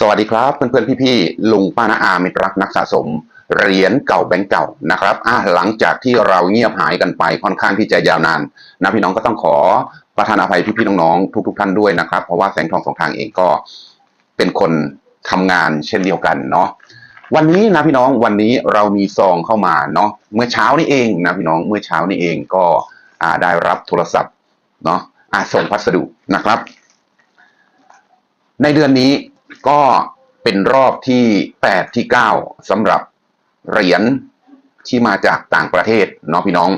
สวัสดีครับเพื่อนๆพี่ๆลุงป้านาอามิตรักนักสะสมเหรียญเก่าแบงก์เก่านะครับอะหลังจากที่เราเงียบหายกันไปค่อนข้างที่จะยาวนานนะพี่น้องก็ต้องขอประทานอภัยพี่ๆน้องๆทุก ๆ ท่านด้วยนะครับ เพราะว่าแสงทองสองทางเองก็เป็นคนทำงานเช่นเดียวกันเนาะวันนี้นะพี่น้องวันนี้เรามีซองเข้ามาเนาะเมื่อเช้านี้เองนะพี่น้องเมื่อเช้านี้เองก็อ่าได้รับโทรศัพท์เนาะอ่าส่งพัสดุนะครับ ในเดือนนี้ ก็เป็นรอบที่แปดที่เก้าสำหรับเหรียญที่มาจากต่างประเทศเนาะพี่น้อง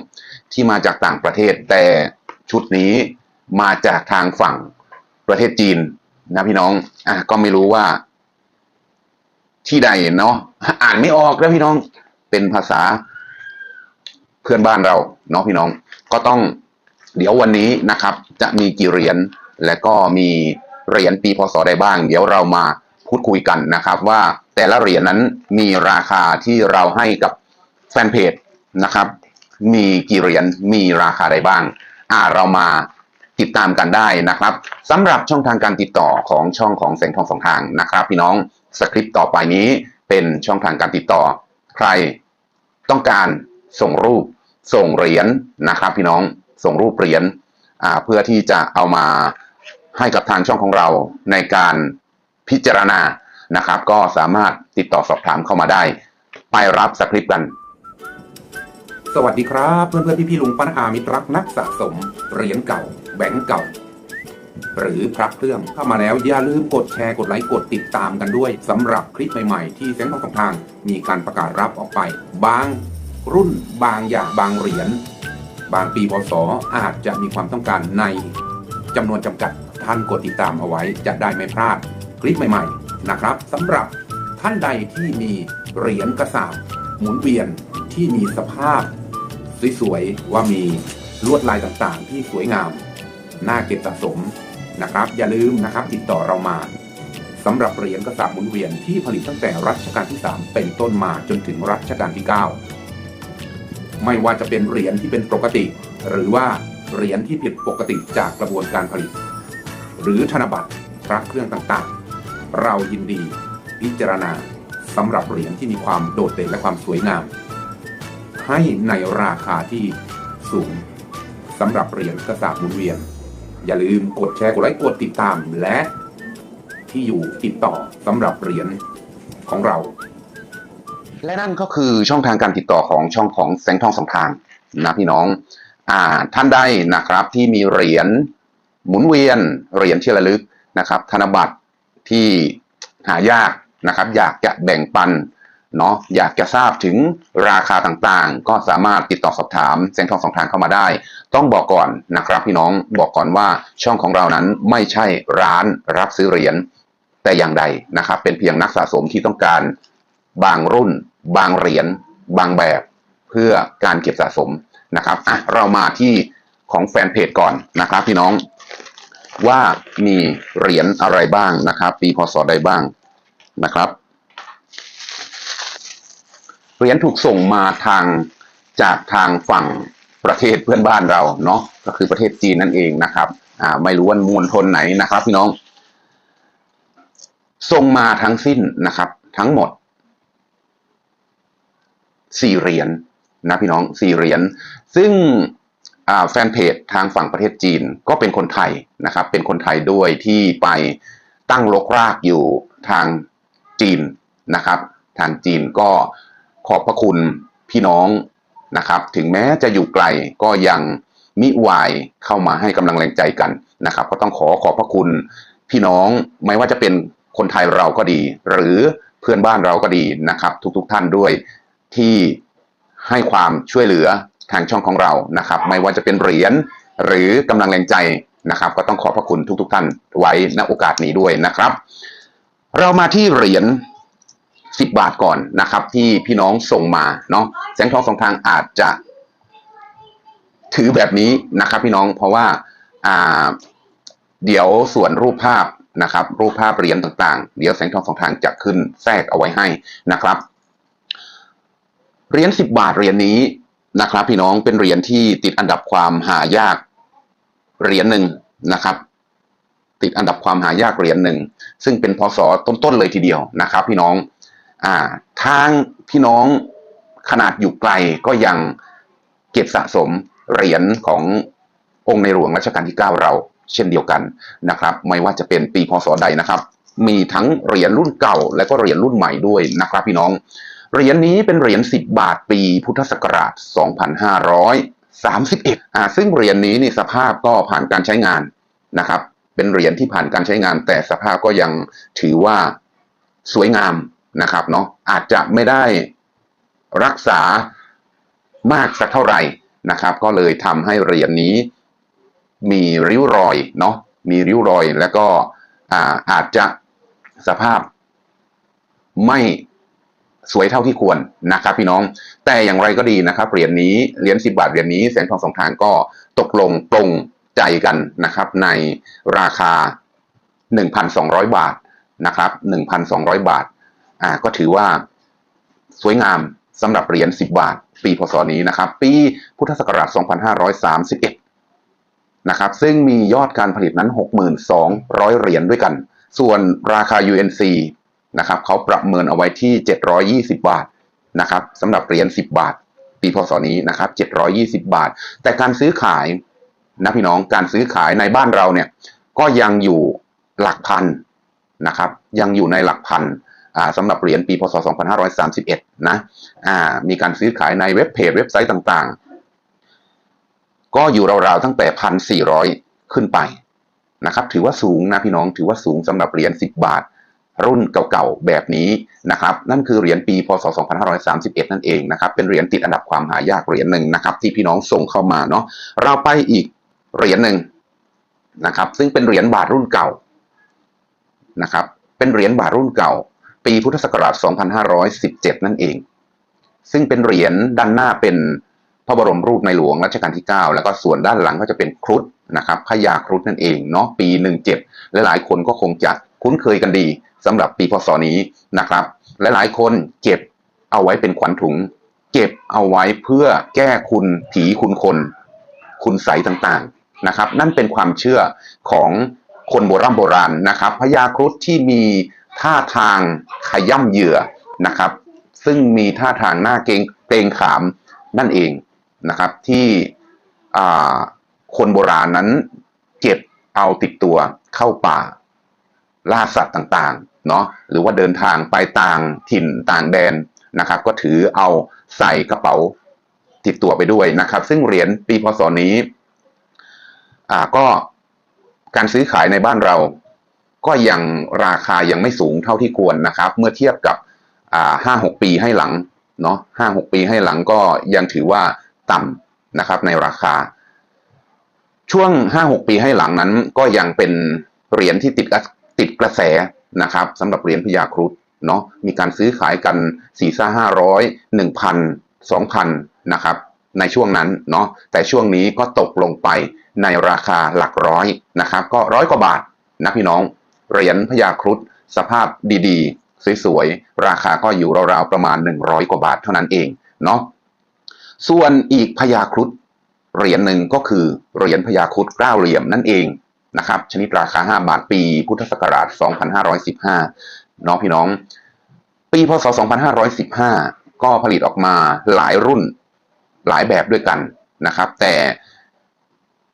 ที่มาจากต่างประเทศ แต่ชุดนี้มาจากทางฝั่งประเทศจีนนะพี่น้องอะก็ไม่รู้ว่า ที่ใดเนาะอ่านไม่ออกนะพี่น้องเป็นภาษาเพื่อนบ้านเราเนาะพี่น้องก็ต้องเดี๋ยววันนี้นะครับ จะมีกี่เหรียญและก็มี เหรียญปีพศใดบ้าง เดี๋ยวเรามาพูดคุยกันนะครับ ว่าแต่ละเหรียญนั้นมีราคาที่เราให้กับแฟนเพจนะครับ มีกี่เหรียญมีราคาใดบ้าง อ่าเรามาติดตามกันได้นะครับสำหรับช่องทางการติดต่อของช่องของแสงทองสองทางนะครับ พี่น้องสคริปต์ต่อไปนี้เป็นช่องทางการติดต่อ ใครต้องการส่งรูปส่งเหรียญนะครับ พี่น้องส่งรูปเหรียญอ่าเพื่อที่จะเอามา ให้กับทางช่องของเราในการพิจารณานะครับ ก็สามารถติดต่อสอบถามเข้ามาได้ ไปรับสคริปต์กัน สวัสดีครับ เพื่อนเพื่อนพี่พี่ลุงป้าอามิตรรักนักสะสมเหรียญเก่าแบงก์เก่า หรือพระเครื่องเข้ามาแล้วอย่าลืมกดแชร์กดไลค์กดติดตามกันด้วยสำหรับคลิปใหม่ๆ ที่แสงทองสองทางมีการประกาศรับออกไปบางรุ่นบางอย่างบางเหรียญบางปีพศอาจจะมีความต้องการในจำนวนจำกัด ท่านกดติดตามเอาไว้จะได้ไม่พลาดคลิปใหม่ๆนะครับสำหรับท่านใดที่มีเหรียญกระสาบหมุนเวียนที่มีสภาพสวยๆว่ามีลวดลายต่างๆ ที่สวยงาม น่าเก็บสะสมนะครับ อย่าลืมนะครับติดต่อเรามาสำหรับเหรียญกระสาบหมุนเวียนที่ผลิตตั้งแต่รัชกาลที่ 3 เป็นต้นมาจนถึงรัชกาลที่ 9 ไม่ว่าจะเป็นเหรียญที่เป็นปกติ หรือว่าเหรียญที่ผิดปกติจากกระบวนการผลิต หรือธนบัตรพระเครื่องต่างๆ เรายินดีพิจารณาสำหรับเหรียญที่มีความโดดเด่นและความสวยงาม ให้ในราคาที่สูงสำหรับเหรียญกระสาบหมุนเวียน อย่าลืมกดแชร์กดไลค์กดติดตามและที่อยู่ติดต่อสำหรับเหรียญของเรา และนั่นก็คือช่องทางการติดต่อของช่องของแสงทองสองทางนะพี่น้องอ่าท่านใดนะครับที่มีเหรียญ หมุนเวียนเหรียญที่ระลึกนะครับ ธนบัตรที่หายากนะครับ อยากจะแบ่งปันเนาะอยากจะทราบถึงราคาต่างๆ ก็สามารถติดต่อสอบถามแสงทองสองทางเข้ามาได้ ต้องบอกก่อนนะครับพี่น้องบอกก่อนว่าช่องของเรานั้นไม่ใช่ร้านรับซื้อเหรียญแต่อย่างใดนะครับ เป็นเพียงนักสะสมที่ต้องการบางรุ่น บางเหรียญบางแบบเพื่อการเก็บสะสมนะครับอะเรามาที่ของแฟนเพจก่อนนะครับพี่น้อง ว่ามีเหรียญอะไรบ้างนะครับ ปีพศใดบ้างนะครับ เหรียญถูกส่งมาทางจากทางฝั่งประเทศเพื่อนบ้านเราเนาะก็คือประเทศจีนนั่นเองนะครับอ่าไม่รู้ว่ามวลทนไหนนะครับพี่น้อง ส่งมาทั้งสิ้นนะครับ ทั้งหมดสี่เหรียญนะพี่น้องสี่เหรียญซึ่ง แฟนเพจทางฝั่งประเทศจีนก็เป็นคนไทยนะครับ เป็นคนไทยด้วยที่ไปตั้งลกรากอยู่ทางจีนนะครับ ทางจีนก็ขอบพระคุณพี่น้องนะครับ ถึงแม้จะอยู่ไกลก็ยังมิวายเข้ามาให้กำลังแรงใจกันนะครับ ก็ต้องขอขอบพระคุณพี่น้องไม่ว่าจะเป็นคนไทยเราก็ดี หรือเพื่อนบ้านเราก็ดีนะครับ ทุกๆทท่านด้วยที่ให้ความช่วยเหลือ ทางช่องของเรานะครับ ไม่ว่าจะเป็นเหรียญหรือกำลังแรงใจนะครับ ก็ต้องขอบพระคุณทุกๆทท่านไว้ณโอกาสนี้ด้วยนะครับ เรามาที่เหรียญ10 บาทก่อนนะครับ ที่พี่น้องส่งมาเนาะแสงทองสองทางอาจจะ ถือแบบนี้นะครับ พี่น้องเพราะว่าอ่าเดี๋ยวส่วนรูปภาพนะครับ รูปภาพเหรียญต่างๆ เดี๋ยวแสงทองสองทางจะขึ้นแทรกเอาไว้ให้นะครับเหรียญสิบบาทเหรียญนี้ นะครับ พี่น้องเป็นเหรียญที่ติดอันดับความหายากเหรียญหนึ่งนะครับ ติดอันดับความหายากเหรียญหนึ่งซึ่งเป็นพศต้นๆเลยทีเดียวนะครับ พี่น้องอ่าทางพี่น้องขนาดอยู่ไกลก็ยังเก็บสะสมเหรียญขององค์ในหลวงรัชกาลที่ 9 เราเช่นเดียวกันนะครับ ไม่ว่าจะเป็นปีพศใดนะครับ มีทั้งเหรียญรุ่นเก่าและก็เหรียญรุ่นใหม่ด้วยนะครับ พี่น้อง เหรียญนี้เป็นเหรียญ10 บาทปีพุทธศักราช 2531อ่าซึ่งเหรียญนี้นี่สภาพก็ผ่านการใช้งานนะครับ เป็นเหรียญที่ผ่านการใช้งาน แต่สภาพก็ยังถือว่าสวยงามนะครับเนาะอาจจะไม่ได้รักษามากสักเท่าไหร่นะครับ ก็เลยทำให้เหรียญนี้มีริ้วรอยเนาะมีริ้วรอยแล้วก็อ่าอาจจะสภาพไม่ สวยเท่าที่ควรนะครับพี่น้อง แต่อย่างไรก็ดีนะครับเหรียญนี้เหรียญสิบาทเหรียญนี้แสงทองสองทางก็ตกลงปรงใจกันนะครับในราคา 1,200 บาทนะครับ1,200 บาทอ่าก็ถือว่าสวยงามสำหรับเหรียญ10 บาท ปีพศนี้นะครับ ปีพุทธศักราช 2531 นะครับ ซึ่งมียอดการผลิตนั้น 6,200เหรียญด้วยกัน ส่วนราคา UNC นะครับเขาประเมินเอาไว้ที่ 720 บาทนะครับสำหรับเหรียญ10 บาท ปีพศนี้นะครับ 720 บาท แต่การซื้อขายนะพี่น้องการซื้อขายในบ้านเราเนี่ยก็ยังอยู่หลักพันนะครับยังอยู่ในหลักพันสำหรับเหรียญปีพศ 2531 นะอ่ามีการซื้อขายในเว็บเพจเว็บไซต์ต่างๆ ก็อยู่ราวๆตั้งแต่ 1,400 ขึ้นไปนะครับถือว่าสูงนะพี่น้องถือว่าสูงสำหรับเหรียญ 10 บาท รุ่นเก่าๆแบบนี้นะครับนั่นคือเหรียญปีพศ 2531 นั่นเองนะครับเป็นเหรียญติดอันดับความหายากเหรียญหนึ่งนะครับที่พี่น้องส่งเข้ามาเนาะเราไปอีกเหรียญหนึ่งนะครับซึ่งเป็นเหรียญบาทรุ่นเก่านะครับเป็นเหรียญบาทรุ่นเก่า ปีพุทธศักราช 2517 นั่นเอง ซึ่งเป็นเหรียญด้านหน้าเป็นพระบรมรูปในหลวงรัชกาลที่ 9 แล้วก็ส่วนด้านหลังก็จะเป็นครุฑนะครับพญาครุฑนั่นเองเนาะปี 17 และหลายคนก็คงจะคุ้นเคยกันดี สำหรับปีพศนี้นะครับ และหลายคนเก็บเอาไว้เป็นขวัญถุง เก็บเอาไว้เพื่อแก้คุณผีคุณคน คุณใสต่างๆนะครับ นั่นเป็นความเชื่อของคนโบราณโบราณนะครับพญาครุฑที่มีท่าทางขย่ำเหยื่อนะครับ ซึ่งมีท่าทางหน้าเกรงเกรงขามนั่นเองนะครับที่คนโบราณนั้นเก็บเอาติดตัวเข้าป่าล่าสัตว์ต่างๆ เนาะหรือว่าเดินทางไปต่างถิ่นต่างแดนนะครับ ก็ถือเอาใส่กระเป๋าติดตัวไปด้วยนะครับ ซึ่งเหรียญปีพศนี้อ่าก็การซื้อขายในบ้านเรา ก็ยังราคายังไม่สูงเท่าที่ควรนะครับ เมื่อเทียบกับอ่าห้าหกปีให้หลังเนาะห้าหกปีให้หลังก็ยังถือว่าต่ำนะครับในราคา ช่วงห้าหกปีให้หลังนั้น ก็ยังเป็นเหรียญที่ติดกระติดกระแส นะครับสำหรับเหรียญพญาครุฑเนาะมีการซื้อขายกันสี่ซ่าห้าร้อยหนึ่งพันสองพันนะครับในช่วงนั้นเนาะแต่ช่วงนี้ก็ตกลงไปในราคาหลักร้อยนะครับ ก็ร้อยกว่าบาทนะพี่น้องเหรียญพญาครุฑสภาพดีๆ สวยๆ ราคาก็อยู่ราวๆประมาณ 100 กว่าบาทเท่านั้นเองเนาะส่วนอีกพญาครุฑเหรียญหนึ่งก็คือเหรียญพญาครุฑเกล้าเหลี่ยมนั่นเอง นะครับชนิดราคา 5 บาทปี พุทธศักราช 2515เนาะพี่น้อง ปีพศ 2515 ก็ผลิตออกมาหลายรุ่นหลายแบบด้วยกันนะครับ แต่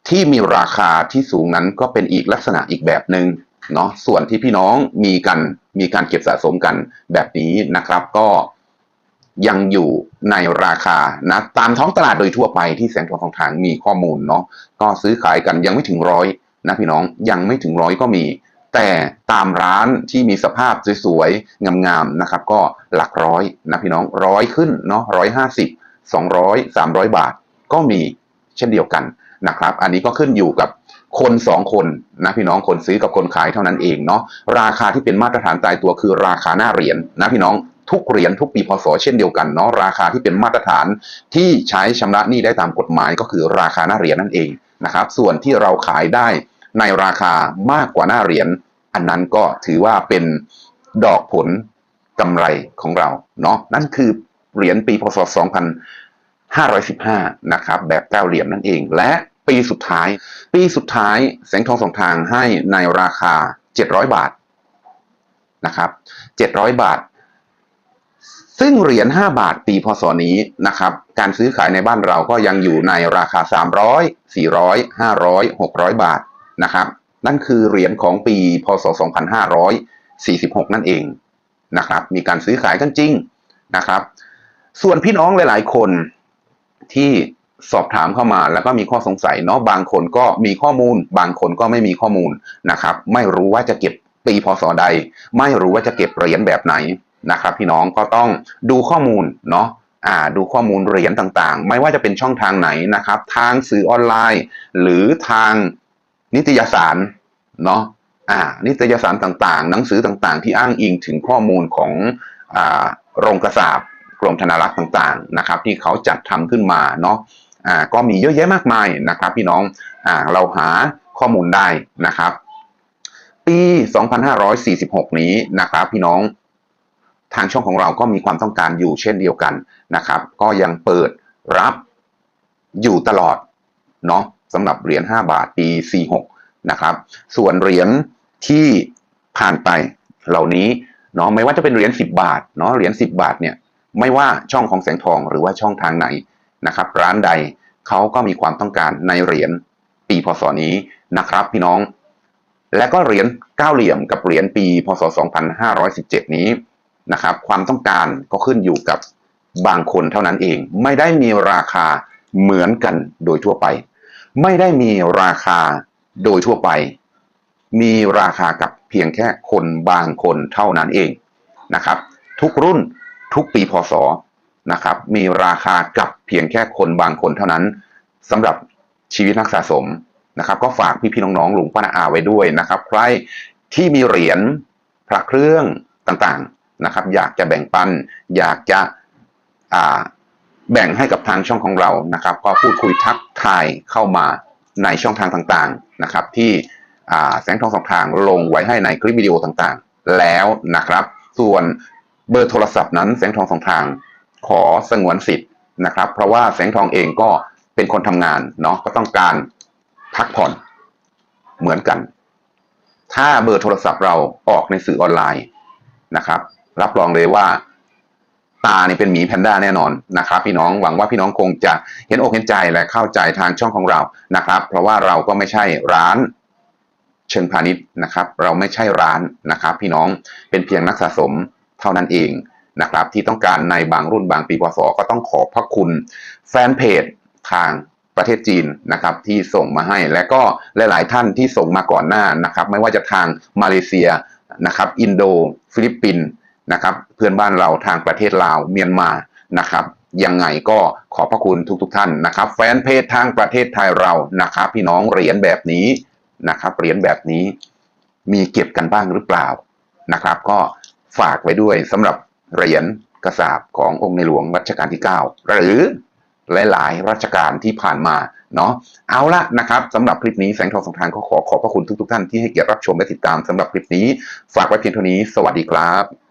ที่มีราคาที่สูงนั้นก็เป็นอีกลักษณะอีกแบบหนึ่งเนาะส่วนที่พี่น้องมีกันมีการเก็บสะสมกันแบบนี้นะครับ ก็ยังอยู่ในราคานะตามท้องตลาดโดยทั่วไปที่แสงทองทองทางมีข้อมูลเนาะก็ซื้อขายกันยังไม่ถึงร้อย นะพี่น้องยังไม่ถึงร้อยก็มี แต่ตามร้านที่มีสภาพสวยๆงามๆนะครับ ก็หลักร้อยนะพี่น้องร้อยขึ้นเนาะร้อยห้าสิบสองร้อยสามร้อยบาทก็มีเช่นเดียวกันนะครับ อันนี้ก็ขึ้นอยู่กับคนสองคนนะพี่น้องคนซื้อกับคนขายเท่านั้นเองเนาะราคาที่เป็นมาตรฐานตายตัวคือราคาหน้าเหรียญนะพี่น้องทุกเหรียญทุกปีพศเช่นเดียวกันเนาะราคาที่เป็นมาตรฐานที่ใช้ชำระหนี้ได้ตามกฎหมายก็คือราคาหน้าเหรียญนั่นเองนะครับ ส่วนที่เราขายได้ ในราคามากกว่าหน้าเหรียญ อันนั้นก็ถือว่าเป็นดอกผลกำไรของเราเนาะนั่นคือเหรียญปีพศ 2515 นะครับ แบบเก้าเหลี่ยมนั่นเอง และปีสุดท้าย ปีสุดท้ายแสงทองสองทางให้ในราคา 700 บาทนะครับ 700 บาท ซึ่งเหรียญ 5 บาทปีพศนี้นะครับ การซื้อขายในบ้านเราก็ยังอยู่ในราคา 300 400 500 600 บาท นะครับนั่นคือเหรียญของปีพศ 2546 นั่นเองนะครับ มีการซื้อขายกันจริงนะครับ ส่วนพี่น้องหลาย ๆ คนที่สอบถามเข้ามาแล้วก็มีข้อสงสัยเนาะบางคนก็มีข้อมูล บางคนก็ไม่มีข้อมูลนะครับ ไม่รู้ว่าจะเก็บปีพศใด ไม่รู้ว่าจะเก็บเหรียญแบบไหนนะครับ พี่น้องก็ต้องดูข้อมูลเนาะอ่าดูข้อมูลเหรียญต่างๆ ไม่ว่าจะเป็นช่องทางไหนนะครับ ทางสื่อออนไลน์ หรือทาง นิตยสารเนาะอ่านิตยสารต่างๆ หนังสือต่างๆ ที่อ้างอิงถึงข้อมูลของอ่าโรงกระสาบกรมธนารักษ์ต่างๆนะครับที่เขาจัดทำขึ้นมาเนาะอ่าก็มีเยอะแยะมากมายนะครับ พี่น้องอ่าเราหาข้อมูลได้นะครับ ปี 2546 นี้นะครับ พี่น้องทางช่องของเราก็มีความต้องการอยู่เช่นเดียวกันนะครับ ก็ยังเปิดรับอยู่ตลอดเนาะ สำหรับเหรียญ5บาทปี 46 นะครับ ส่วนเหรียญที่ผ่านไปเหล่านี้เนาะไม่ว่าจะเป็นเหรียญ10 บาทเนาะเหรียญ10 บาทเนี่ยไม่ว่าช่องของแสงทองหรือว่าช่องทางไหนนะครับร้านใดเขาก็มีความต้องการในเหรียญปีพศนี้นะครับ พี่น้อง และก็เหรียญเก้าเหลี่ยมกับเหรียญปีพศ 2517 นี้นะครับ ความต้องการก็ขึ้นอยู่กับบางคนเท่านั้นเอง ไม่ได้มีราคาเหมือนกันโดยทั่วไป ไม่ได้มีราคาโดยทั่วไป มีราคากับเพียงแค่คนบางคนเท่านั้นเองนะครับ ทุกรุ่นทุกปีพศนะครับ มีราคากับเพียงแค่คนบางคนเท่านั้นสำหรับชีวิตนักสะสมนะครับ ก็ฝากพี่ๆน้องๆลุงป้านาอาไว้ด้วยนะครับ ใครที่มีเหรียญพระเครื่องต่างๆนะครับ อยากจะแบ่งปัน อยากจะอ่า แบ่งให้กับทางช่องของเรานะครับ ก็พูดคุยทักทายเข้ามาในช่องทางต่างๆนะครับ ที่แสงทองสองทางลงไว้ให้ในคลิปวิดีโอต่างๆ แล้วนะครับ ส่วนเบอร์โทรศัพท์นั้นแสงทองสองทางขอสงวนสิทธิ์นะครับ เพราะว่าแสงทองเองก็เป็นคนทำงานเนาะก็ต้องการพักผ่อนเหมือนกัน ถ้าเบอร์โทรศัพท์เราออกในสื่อออนไลน์นะครับ รับรองเลยว่า ตานี่ยเป็นหมีแพนด้าแน่นอนนะครับ พี่น้องหวังว่าพี่น้องคงจะเห็นอกเห็นใจและเข้าใจทางช่องของเรานะครับ เพราะว่าเราก็ไม่ใช่ร้านเชิงพาณิชย์นะครับ เราไม่ใช่ร้านนะครับ พี่น้องเป็นเพียงนักสะสมเท่านั้นเองนะครับ ที่ต้องการในบางรุ่นบางปีพศก็ต้องขอบพระคุณแฟนเพจทางประเทศจีนนะครับที่ส่งมาให้และก็หลาย ๆ ท่านที่ส่งมาก่อนหน้านะครับ ไม่ว่าจะทางมาเลเซียนะครับ อินโด ฟิลิปปินส์ นะครับ เพื่อนบ้านเราทางประเทศลาวเมียนมานะครับยังไงก็ขอบพระคุณทุกๆท่านนะครับ แฟนเพจทางประเทศไทยเรานะครับ พี่น้องเหรียญแบบนี้นะครับเหรียญแบบนี้มีเก็บกันบ้างหรือเปล่านะครับ ก็ฝากไว้ด้วยสำหรับเหรียญกระสาบขององค์ในหลวงรัชกาลที่ 9 หรือหลายๆรัชกาลที่ผ่านมาเนาะเอาละนะครับสำหรับคลิปนี้แสงทองสองทางก็ขอขอบพระคุณทุกๆท่านที่ให้เกียรติรับชมและติดตามสำหรับคลิปนี้ ฝากไว้เพียงเท่านี้ สวัสดีครับ